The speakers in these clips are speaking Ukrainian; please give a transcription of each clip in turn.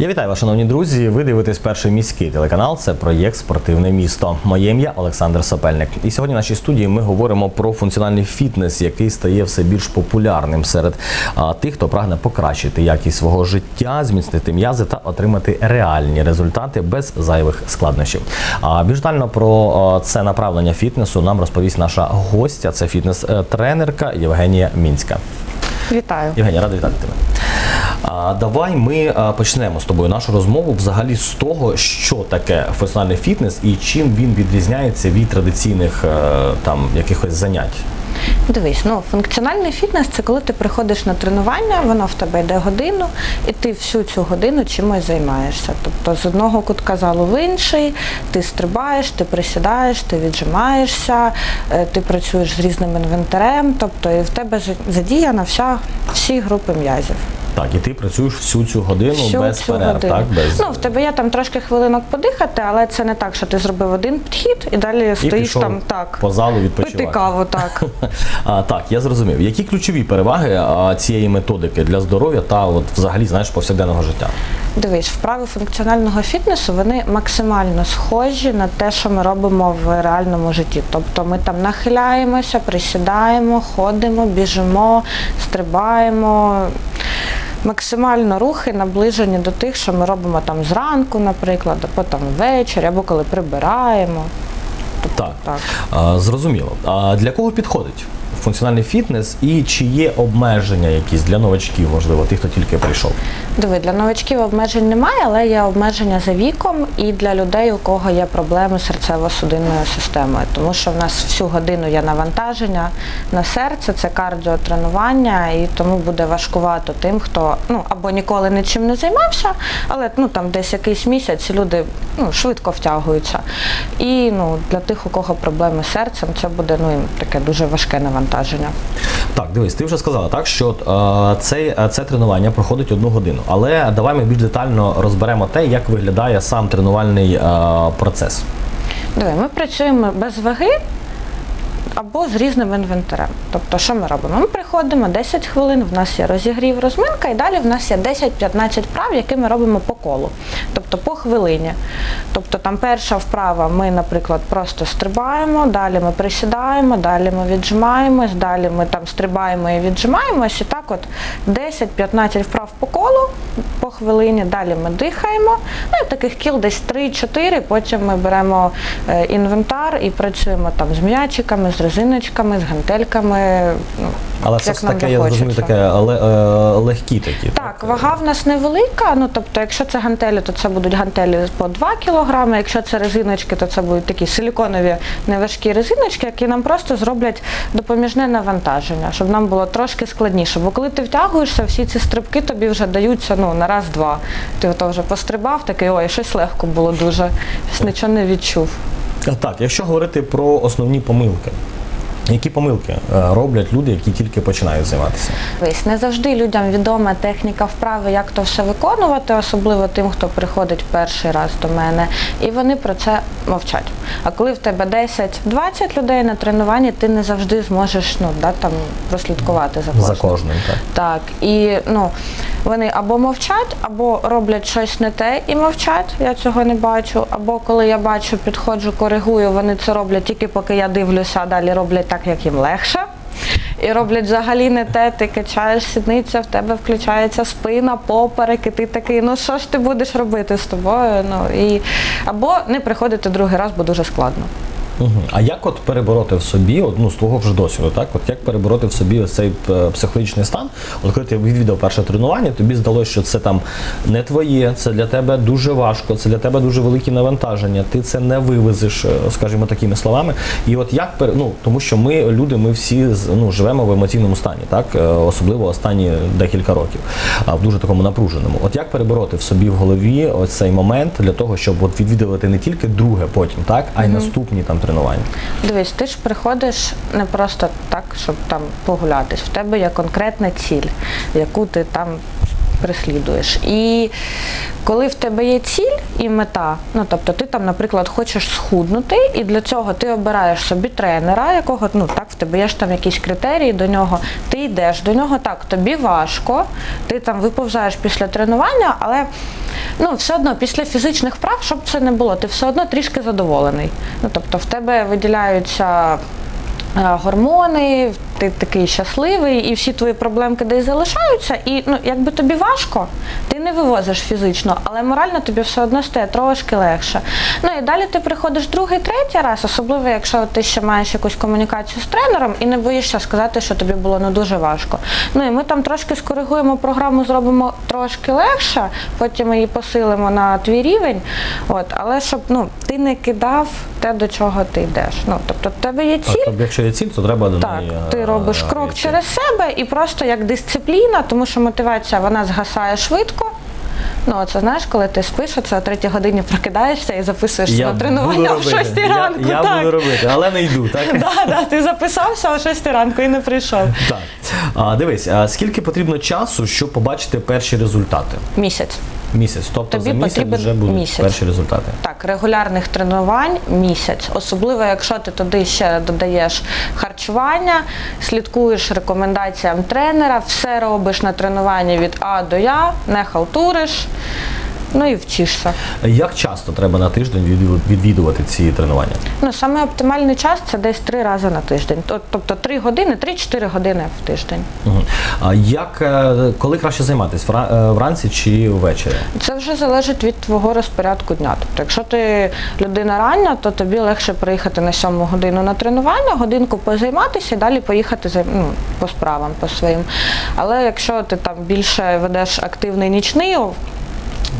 Я вітаю вас, шановні друзі. Ви дивитесь перший міський телеканал. Це проєкт Спортивне місто. Моє ім'я Олександр Сапельник. І сьогодні в нашій студії ми говоримо про функціональний фітнес, який стає все більш популярним серед а, тих, хто прагне покращити якість свого життя, зміцнити м'язи та отримати реальні результати без зайвих складнощів. А більш детально про це направлення фітнесу нам розповість наша гостя. Це фітнес-тренерка Євгенія Мінська. Вітаю. Євгенія, радий вітати тебе. Давай ми почнемо з тобою нашу розмову взагалі з того, що таке функціональний фітнес і чим він відрізняється від традиційних е, там якихось занять. Дивись, ну функціональний фітнес це коли ти приходиш на тренування, воно в тебе йде годину, і ти всю цю годину чимось займаєшся. Тобто з одного кутка залу в інший, ти стрибаєш, ти присідаєш, ти віджимаєшся, е, ти працюєш з різним інвентарем, тобто і в тебе задіяна вся всі групи м'язів. Так, і ти працюєш всю цю годину Всю без цю перерв, годину. так? Без... Ну, в тебе є там трошки хвилинок подихати, але це не так, що ти зробив один підхід і далі і стоїш пішов там так. по залу Пити каву, так. А, так, я зрозумів. Які ключові переваги а, цієї методики для здоров'я та от взагалі знаєш повсякденного життя? Дивись, вправи функціонального фітнесу вони максимально схожі на те, що ми робимо в реальному житті. Тобто ми там нахиляємося, присідаємо, ходимо, біжимо, стрибаємо. Максимально рухи наближені до тих, що ми робимо там зранку, наприклад, або там ввечері, або коли прибираємо. Тобто, Так. так. А, зрозуміло. А для кого підходить функціональний фітнес і чи є обмеження якісь для новачків, можливо, тих, хто тільки прийшов? Диви, для новачків обмежень немає, але є обмеження за віком і для людей, у кого є проблеми з серцево-судинною системою. Тому що в нас всю годину є навантаження на серце, це кардіотренування, і тому буде важкувато тим, хто ну або ніколи нічим не займався, але ну там десь якийсь місяць люди ну, швидко втягуються. І ну для тих, у кого проблеми з серцем, це буде ну таке дуже важке навантаження. Так, дивись, ти вже сказала так, що е, це, е, це тренування проходить одну годину. Але давай ми більш детально розберемо те, як виглядає сам тренувальний е, процес. Диви, ми працюємо без ваги або з різним інвентарем. Тобто, що ми робимо? Ми приходимо 10 хвилин, в нас є розігрів, розминка, і далі в нас є 10-15 вправ, які ми робимо по колу, тобто по хвилині. Тобто там перша вправа, ми, наприклад, просто стрибаємо, далі ми присідаємо, далі ми віджимаємось, далі ми там стрибаємо і віджимаємось. І так от 10-15 вправ по колу по хвилині, далі ми дихаємо. Ну і таких кіл десь 3-4, потім ми беремо е, інвентар і працюємо там з м'ячиками, з резиночками, з гантельками. Ну, Але як ж нам таке, я зрозумів, захочеться. таке але, е, легкі такі. Так, вага в нас невелика. Ну тобто, якщо це гантелі, то це будуть гантелі по 2 кг. Якщо це резиночки, то це будуть такі силіконові неважкі резиночки, які нам просто зроблять допоміжне навантаження, щоб нам було трошки складніше. Бо коли ти втягуєшся, всі ці стрибки тобі вже даються ну на раз-два. Ти ото вже пострибав, такий ой, щось легко було дуже. Щось нічого не відчув. Е, Так, якщо говорити про основні помилки, які помилки е, роблять люди, які тільки починають займатися? Не завжди людям відома техніка вправи, як то все виконувати, особливо тим, хто приходить перший раз до мене, і вони про це мовчать. А коли в тебе 10-20 людей на тренуванні, ти не завжди зможеш ну, да, там, прослідкувати за кожним. За кожним, так. Так, і ну, вони або мовчать, або роблять щось не те і мовчать, я цього не бачу. Або коли я бачу, підходжу, коригую, вони це роблять тільки поки я дивлюся, а далі роблять так, як їм легше. І роблять взагалі не те, ти качаєш сідниця, в тебе включається спина, поперек, і ти такий, ну що ж ти будеш робити з тобою? Ну, і... Або не приходити другий раз, бо дуже складно. Угу. А як от перебороти в собі, от, ну, з твого вже досвіду, так? От як перебороти в собі ось цей е, психологічний стан? От коли ти відвідав перше тренування, тобі здалося, що це там не твоє, це для тебе дуже важко, це для тебе дуже великі навантаження, ти це не вивезеш, е, скажімо такими словами. І от як пер... ну, тому що ми, люди, ми всі ну, живемо в емоційному стані, так? Е, Особливо останні декілька років, а, в дуже такому напруженому. От як перебороти в собі в голові ось цей момент для того, щоб от відвідувати не тільки друге потім, так, а й наступні там тренування. Дивись, ти ж приходиш не просто так, щоб там погулятись. В тебе є конкретна ціль, яку ти там переслідуєш. І коли в тебе є ціль і мета, ну тобто ти там, наприклад, хочеш схуднути, і для цього ти обираєш собі тренера, якого ну так в тебе є ж там якісь критерії до нього. Ти йдеш до нього так, тобі важко, ти там виповзаєш після тренування, але ну все одно після фізичних вправ, щоб це не було, ти все одно трішки задоволений. Ну тобто в тебе виділяються. Е, Гормони, ти такий щасливий, і всі твої проблемки десь залишаються. І ну, якби тобі важко, ти не вивозиш фізично, але морально тобі все одно стає трошки легше. Ну і далі ти приходиш другий, третій раз, особливо якщо ти ще маєш якусь комунікацію з тренером і не боїшся сказати, що тобі було не дуже важко. Ну і ми там трошки скоригуємо програму, зробимо трошки легше, потім її посилимо на твій рівень. От, але щоб ну, ти не кидав те, до чого ти йдеш. Ну, тобто, в тебе є ціль. Тобто, якщо є ціль, то треба до Так, неї. ти е, робиш крок через себе і просто як дисципліна, тому що мотивація вона згасає швидко. Ну, це знаєш, коли ти спиш, це о третій годині прокидаєшся і записуєшся Я на тренування о робити. 6 Я- ранку. Я, так. буду робити, але не йду, так? Да, да, ти записався о 6 ранку і не прийшов. Так. А, дивись, а скільки потрібно часу, щоб побачити перші результати? Місяць. Місяць. Тобто Тобі за місяць потрібен вже будуть місяць. перші результати. Так, регулярних тренувань місяць. Особливо, якщо ти туди ще додаєш харчування, слідкуєш рекомендаціям тренера, все робиш на тренуванні від А до Я, не халтуриш, ну і вчишся. Як часто треба на тиждень відвіду- відвідувати ці тренування? Ну, саме оптимальний час це десь три рази на тиждень. Тобто три години, 3-4 години в тиждень. Мгм. А як е, коли краще займатися? Е, Вранці чи ввечері? Це вже залежить від твого розпорядку дня. Тобто, якщо ти людина рання, то тобі легше приїхати на сьому годину на тренування, годинку позайматися і далі поїхати за- ну, по справам по своїм. Але якщо ти там більше ведеш активний нічний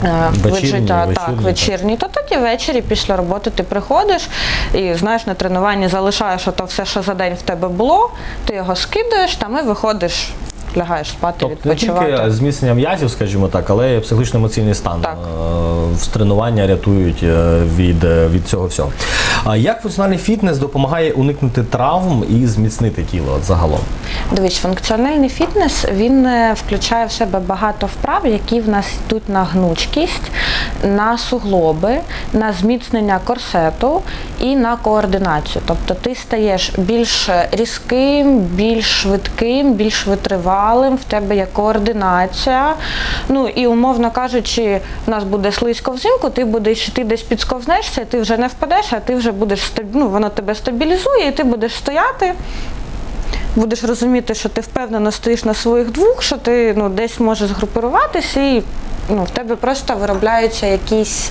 о, вечірні, вид вечірні. життя, вечірній, так, і то тоді ввечері після роботи ти приходиш і знаєш, на тренуванні залишаєш ото все, що за день в тебе було, ти його скидаєш там і виходиш, лягаєш спати, Тобто не тільки зміцнення м'язів, скажімо так, але і психологічно-емоційний стан. Так. Е, тренування рятують е, від, е, від цього всього. Як функціональний фітнес допомагає уникнути травм і зміцнити тіло от загалом? Дивись, функціональний фітнес він е, включає в себе багато вправ, які в нас йдуть на гнучкість, на суглоби, на зміцнення корсету і на координацію. Тобто ти стаєш більш різким, більш швидким, більш витривалим, в тебе є координація. Ну і умовно кажучи, в нас буде слизько взимку, ти будеш ти десь підсковзнешся, ти вже не впадеш, а ти вже будеш ну, воно тебе стабілізує, і ти будеш стояти. Будеш розуміти, що ти впевнено стоїш на своїх двох, що ти ну, десь можеш згрупуватися і ну, в тебе просто виробляються якісь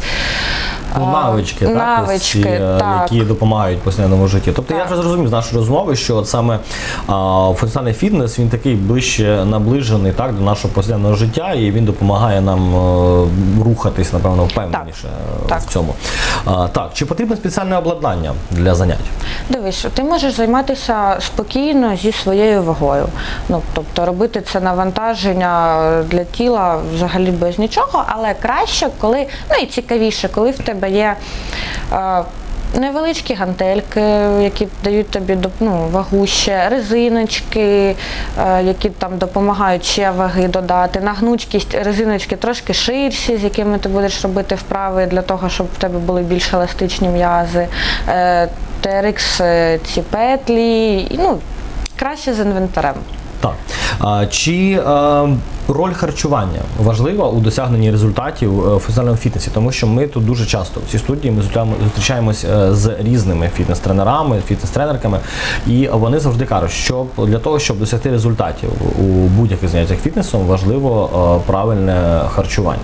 Ну, а, навички, так, навички, ці, е, так. які допомагають повсякденному житті. Тобто я вже зрозумів з нашої розмови, що от саме а, функціональний фітнес він такий ближче наближений так, до нашого повсякденного життя, і він допомагає нам е, рухатись, напевно, впевненіше е, Так. в цьому. А, так, чи потрібне спеціальне обладнання для занять? Дивись, ти можеш займатися спокійно зі своєю вагою. Ну, тобто робити це навантаження для тіла взагалі без нічого, але краще, коли, ну і цікавіше, коли в тебе є. Е, Невеличкі гантельки, які дають тобі ну, вагу ще, резиночки, е, які там допомагають ще ваги додати, на гнучкість резиночки трошки ширші, з якими ти будеш робити вправи для того, щоб в тебе були більш еластичні м'язи. Е, TRX е, ці петлі, ну, краще з інвентарем. Так. Чи роль харчування важлива у досягненні результатів е, в функціональному фітнесі? Тому що ми тут дуже часто в цій студії ми зустрічаємо- зустрічаємось е, з різними фітнес-тренерами, фітнес-тренерками, і вони завжди кажуть, що для того, щоб досягти результатів у будь-яких заняттях фітнесом, важливо е, правильне харчування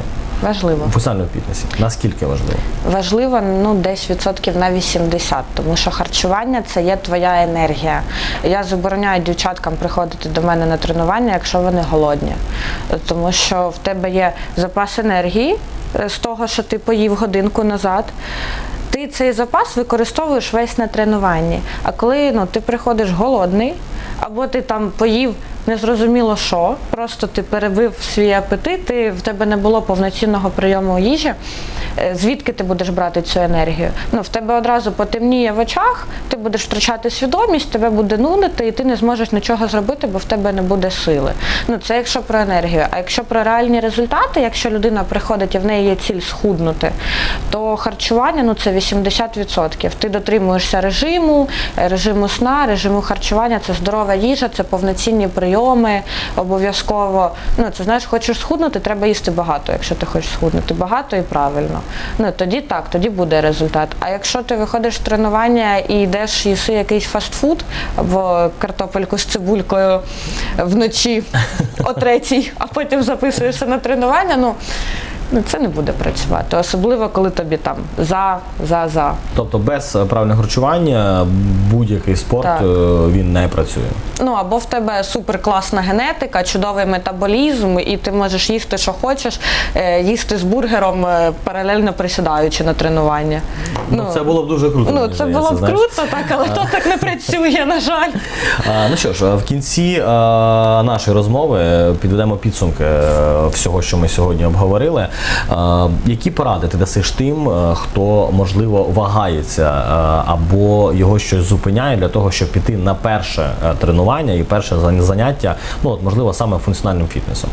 Важливо. у функціональному фітнесі. Наскільки важливо? Важливо ну, десь відсотків на 80, тому що харчування це є твоя енергія. Я забороняю дівчаткам приходити до мене на тренування, якщо вони голодні. Тому що в тебе є запас енергії е, з того, що ти поїв годинку назад. Ти цей запас використовуєш весь на тренуванні. А коли ну, ти приходиш голодний, або ти там поїв незрозуміло що. Просто ти перебив свій апетит, ти, в тебе не було повноцінного прийому їжі. Е, Звідки ти будеш брати цю енергію? Ну, в тебе одразу потемніє в очах, ти будеш втрачати свідомість, тебе буде нудити, і ти не зможеш нічого зробити, бо в тебе не буде сили. Ну, це якщо про енергію. А якщо про реальні результати, якщо людина приходить і в неї є ціль схуднути, то харчування ну це 80%. Ти дотримуєшся режиму, е, режиму сна, режиму харчування, це здорова їжа, це повноцінні прийоми, обов'язково. Ну, це знаєш, хочеш схуднути, треба їсти багато, якщо ти хочеш схуднути. Багато і правильно. Ну тоді так, тоді буде результат. А якщо ти виходиш з тренування і йдеш їси якийсь фастфуд або картопельку з цибулькою вночі о третій, а потім записуєшся на тренування, ну. Ну, це не буде працювати, особливо коли тобі там за, за, за. Тобто без е, правильного харчування будь-який спорт Так. е, він не працює. Ну або в тебе суперкласна генетика, чудовий метаболізм, і ти можеш їсти, що хочеш, е, їсти з бургером, е, паралельно присідаючи на тренування. Ну, це було б дуже круто. Ну, мені це здається, було б знаєш. круто, так, але то так не працює, на жаль. А, ну що ж, в кінці е, нашої розмови підведемо підсумки всього, що ми сьогодні обговорили. Е, які поради ти дасиш тим, хто можливо вагається або його щось зупиняє для того, щоб піти на перше е, тренування і перше заняття, ну от можливо саме функціональним фітнесом?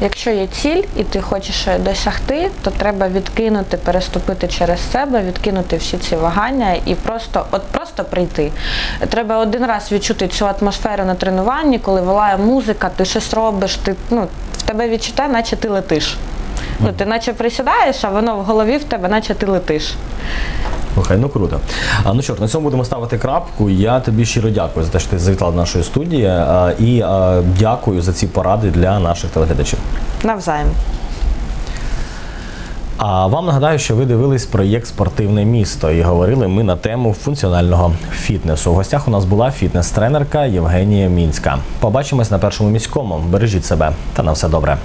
Якщо є ціль і ти хочеш досягти, то треба відкинути, переступити через себе, відкинути всі ці вагання і просто, от просто прийти. Треба один раз відчути цю атмосферу на тренуванні, коли вилає музика, ти щось робиш, ти ну в тебе відчуття, наче ти летиш. Ну, ти наче присідаєш, а воно в голові в тебе, наче ти летиш. Слухай, ну круто. А, ну що ж, на цьому будемо ставити крапку. Я тобі щиро дякую за те, що ти завітала до нашої студії. е, І е, дякую за ці поради для наших телеглядачів. Навзаєм. А вам нагадаю, що ви дивились проєкт Спортивне місто і говорили ми на тему функціонального фітнесу. У гостях у нас була фітнес-тренерка Євгенія Мінська. Побачимось на першому міському. Бережіть себе та на все добре.